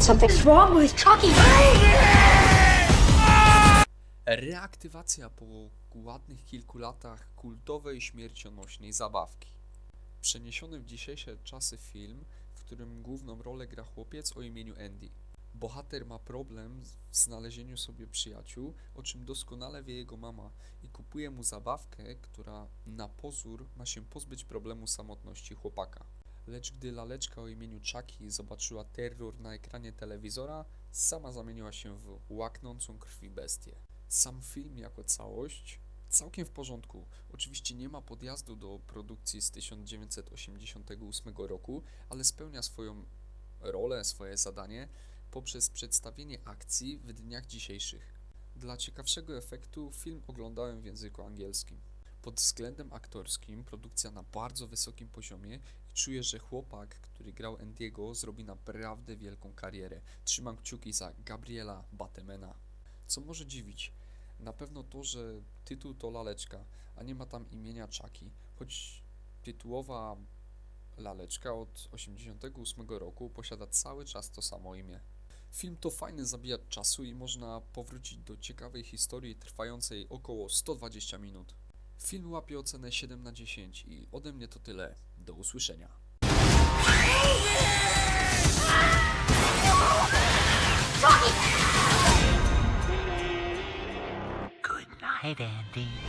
Something's wrong with Chucky. Reaktywacja po ładnych kilku latach kultowej śmiercionośnej zabawki. Przeniesiony w dzisiejsze czasy film, w którym główną rolę gra chłopiec o imieniu Andy. Bohater ma problem w znalezieniu sobie przyjaciół, o czym doskonale wie jego mama i kupuje mu zabawkę, która na pozór ma się pozbyć problemu samotności chłopaka. Lecz gdy laleczka o imieniu Chucky zobaczyła terror na ekranie telewizora, sama zamieniła się w łaknącą krwi bestię. Sam film jako całość całkiem w porządku. Oczywiście nie ma podjazdu do produkcji z 1988 roku, ale spełnia swoją rolę, swoje zadanie poprzez przedstawienie akcji w dniach dzisiejszych. Dla ciekawszego efektu film oglądałem w języku angielskim. Pod względem aktorskim produkcja na bardzo wysokim poziomie i czuję, że chłopak, który grał Andiego, zrobi naprawdę wielką karierę. Trzymam kciuki za Gabriela Batemana. Co może dziwić? Na pewno to, że tytuł to laleczka, a nie ma tam imienia Chucky, choć tytułowa laleczka od 88 roku posiada cały czas to samo imię. Film to fajny zabijacz czasu i można powrócić do ciekawej historii trwającej około 120 minut. Film łapie ocenę 7 na 10 i ode mnie to tyle. Do usłyszenia. Good night, Andy.